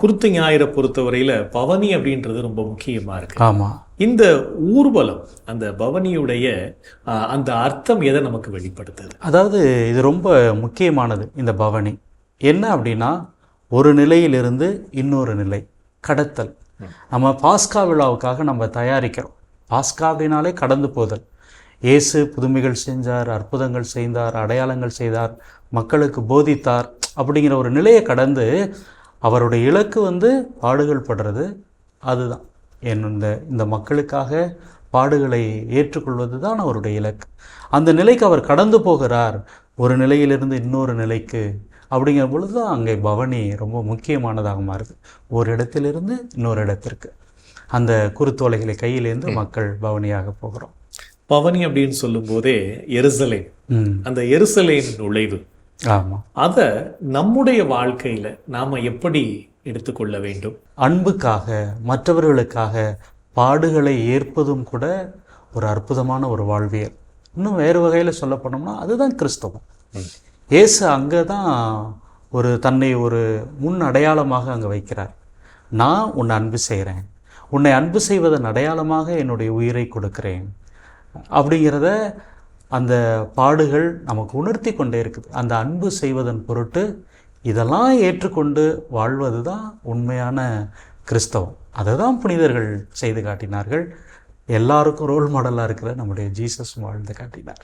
குருத்து ஞாயிறை பொறுத்தவரையில பவனி அப்படின்றது ரொம்ப முக்கியமா இருக்கு. ஆமாம் இந்த ஊர்வலம் அந்த பவனியுடைய அந்த அர்த்தம் எதை நமக்கு வெளிப்படுத்துது? அதாவது இது ரொம்ப முக்கியமானது இந்த பவனி. என்ன அப்படின்னா ஒரு நிலையிலிருந்து இன்னொரு நிலை கடத்தல். நம்ம பாஸ்கா விழாவுக்காக நம்ம தயாரிக்கிறோம். பாஸ்கா அப்படின்னாலே கடந்து போதல். இயேசு புதுமைகள் செஞ்சார் அற்புதங்கள் செய்தார் அடையாளங்கள் செய்தார் மக்களுக்கு போதித்தார் அப்படிங்கிற ஒரு நிலையை கடந்து அவருடைய இலக்கு வந்து பாடுகள் படுறது அதுதான். என் இந்த இந்த மக்களுக்காக பாடுகளை ஏற்றுக்கொள்வது தான் அவருடைய இலக்கு. அந்த நிலைக்கு அவர் கடந்து போகிறார். ஒரு நிலையிலிருந்து இன்னொரு நிலைக்கு அப்படிங்கிற பொழுது தான் அங்கே பவனி ரொம்ப முக்கியமானதாக மாறுது. ஒரு இடத்திலிருந்து இன்னொரு இடத்திற்கு. அந்த குருத்தோலைகளை கையிலேந்து மக்கள் பவனியாக போகிறோம். பவனி அப்படின்னு சொல்லும் போதே எருசலேம் அந்த எருசலேம் நுழைவு. ஆமாம் அதை நம்முடைய வாழ்க்கையில நாம எப்படி எடுத்துக்கொள்ள வேண்டும்? அன்புக்காக மற்றவர்களுக்காக பாடுகளை ஏற்பதும் கூட ஒரு அற்புதமான ஒரு வாழ்வியல். இன்னும் வேறு வகையில் சொல்ல போனோம்னா அதுதான் கிறிஸ்தவம். இயேசு அங்கே தான் ஒரு தன்னை ஒரு முன் அடையாளமாக அங்கே வைக்கிறார். நான் உன்னை அன்பு செய்கிறேன் உன்னை அன்பு செய்வதன் அடையாளமாக என்னுடைய உயிரை கொடுக்கிறேன். அப்படிங்கிறத அந்த பாடுகள் நமக்கு உணர்த்தி கொண்டே இருக்குது. அந்த அன்பு செய்வதன் பொருட்டு இதெல்லாம் ஏற்றுக்கொண்டு வாழ்வது தான் உண்மையான கிறிஸ்தவம். அதை தான் புனிதர்கள் செய்து காட்டினார்கள். எல்லாருக்கும் ரோல் மாடலாக இருக்கிற நம்முடைய ஜீசஸ் வாழ்ந்து காட்டினார்.